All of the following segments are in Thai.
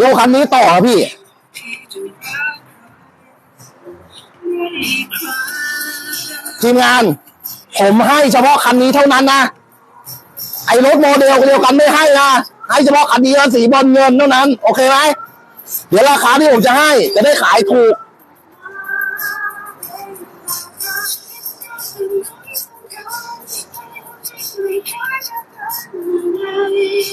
ดูคันนี้ต่อครับพี่ ทีมงาน ผมให้เฉพาะคันนี้เท่านั้นนะ ไอ้รถโมเดลเดียวกันไม่ให้นะ ให้เฉพาะคันนี้สีบอลเงินเท่านั้น โอเคไหม เดี๋ยวราคาที่ผมจะให้ จะได้ขายถูก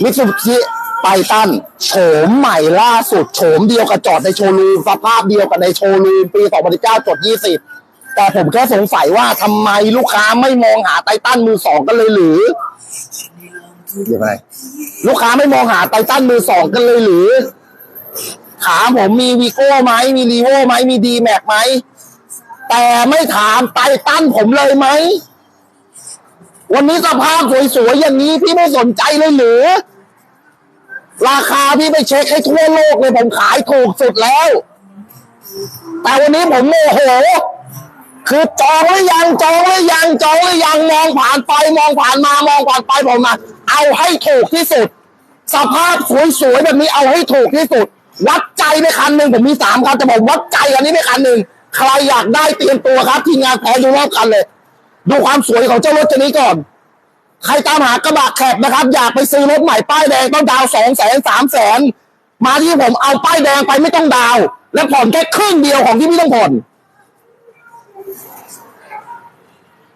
มิตซูบิชิ ไททันโฉมใหม่ล่าสุดโฉมเดียวกับจอดในโชว์รูมสภาพเดียวกับในโชว์รูมปี 2019จด 20 แต่ผมแค่สงสัยว่าทำไมลูกค้าไม่มองหาไททันมือสองกันเลยหรือเดี๋ยวไปลูกค้าไม่มองหาไททันมือสองกันเลยหรือถามผมมีวีโก้ไหมมีรีโวไหมมีดีแม็กไหมแต่ไม่ถามไททันผมเลยไหม วันนี้สภาพสวยๆอย่างนี้พี่ไม่สนใจเลยหรือ ราคาพี่ไปเช็คให้ทั่วโลกเลยผมขายถูกสุดแล้ว แต่วันนี้ผมโมโห คือจองหรือยังจองหรือยังจองหรือยังมองผ่านไปมองผ่านมามองผ่านไปผมมา เอาให้ถูกที่สุด สภาพสวยๆแบบนี้เอาให้ถูกที่สุด วัดใจไปคันหนึ่งผมมีสามคันแต่ผมวัดใจอันนี้ไปคันหนึ่งใครอยากได้เตรียมตัวครับ ทีมงานแพ้ดูรอบคันเลย ดูความสวยของเจ้ารถคันนี้ก่อน ใครตามหากระบะแคบนะครับ อยากไปซื้อรถใหม่ป้ายแดงต้องดาวสองแสนสามแสนมาที่ผมเอาป้ายแดงไปไม่ต้องดาว และผ่อนแค่ครึ่งเดียวของที่พี่ต้องผ่อน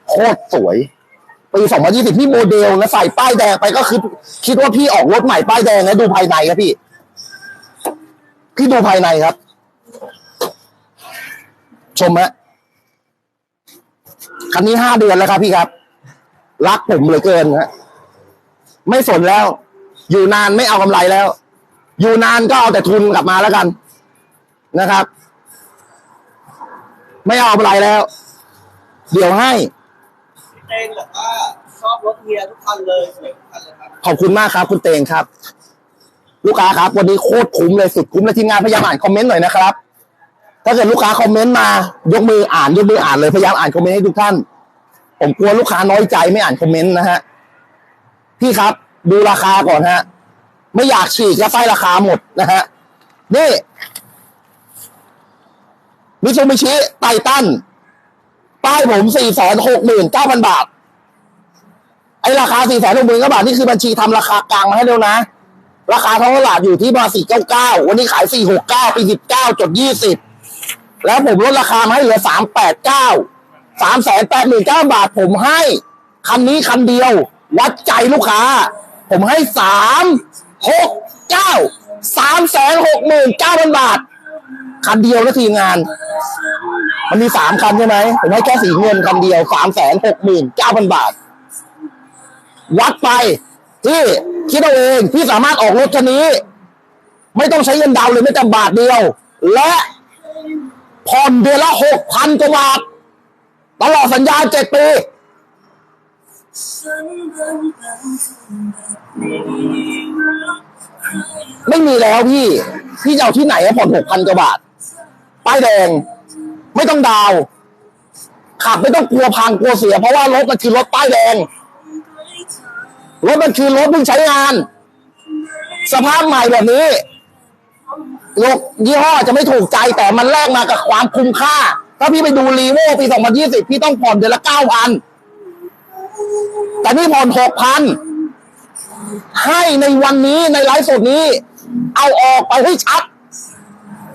โคตรสวยปีสองพันยี่สิบพี่โมเดลนะใส่ป้ายแดงไปก็คือ คิดว่าพี่ออกรถใหม่ป้ายแดงนะดูภายในครับพี่ พี่ดูภายในครับ ชมฮะคันนี้ห้าเดือนแล้วครับพี่ครับ รักผมเหลือเกินฮะไม่สนแล้ว อยู่นานไม่เอากำไรแล้ว อยู่นานก็เอาแต่ทุนกลับมาแล้วกันนะครับ ไม่เอากำไรแล้ว เดี๋ยวให้พี่เต้งบอกว่าชอบรถเฮียทุกคันเลยสวยทุกคันเลยครับขอบคุณมากครับ คุณเตงครับ ลูกค้าครับ วันนี้โคตรคุ้มเลยสุดคุ้มและทีมงานพยายามอ่านคอมเมนต์หน่อยนะครับ ถ้าเกิดลูกค้าคอมเมนต์มายกมืออ่านยกมืออ่านเลยพยายามอ่านคอมเมนต์ให้ทุกท่าน ผมกลัวลูกค้าน้อยใจไม่อ่านคอมเมนต์นะฮะพี่ครับ ดูราคาก่อนฮะ ไม่อยากฉีกแล้วไฟราคาหมดนะฮะนี่มิซูบิชิไททันป้ายผมสี่แสนหกหมื่นเก้าพันบาท ไอราคาสี่แสนหกหมื่นเกว่าบาท นี่คือบัญชีทำราคากลางมาให้แล้วนะ ราคาท้องตลาดอยู่ที่มาสี่เก้าเก้าวันนี้ขายสี่หกเก้าปีสิบเก้าจดยี่สิบแล้วผมลดราคามาให้เหลือสามแปดเก้า สามแสนแปดหมื่นเก้าบาท ผมให้ คันนี้คันเดียว วัดใจลูกค้า ผมให้สามหกเก้าสามแสนหกหมื่นเก้าพันบาท คันเดียวแล้วทีมงาน มันมีสามคันใช่ไหม ผมให้แค่สีเงินคันเดียวสามแสนหกหมื่นเก้าพันบาท วัดไปที่คิดเอาเองพี่สามารถออกรถคันนี้ ไม่ต้องใช้เงินดาวเลยไม่แต่บาทเดียว และผ่อนเดือนละหกพันกว่าบาท ตลอดสัญญาเจ็ดปีไม่มีแล้วพี่ พี่จะเอาที่ไหนอะผ่อนหกพันกว่าบาท ป้ายแดง ไม่ต้องดาว ขับไม่ต้องกลัวพังกลัวเสีย เพราะว่ารถมันคือรถป้ายแดง รถมันคือรถเพิ่งใช้งาน สภาพใหม่แบบนี้ รถยี่ห้อจะไม่ถูกใจแต่มันแลกมากับความคุ้มค่า ถ้าพี่ไปดูรีโวปี 2020 พี่ต้องผ่อนเดือนละ 9,000 แต่นี่ผ่อน 6,000 ให้ในวันนี้ในไลฟ์สดนี้ เอาออกไปให้ชัด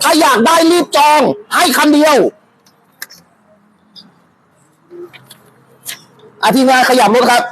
ถ้าอยากได้รีบจองให้คันเดียวอาทีมงานขยับรถครับ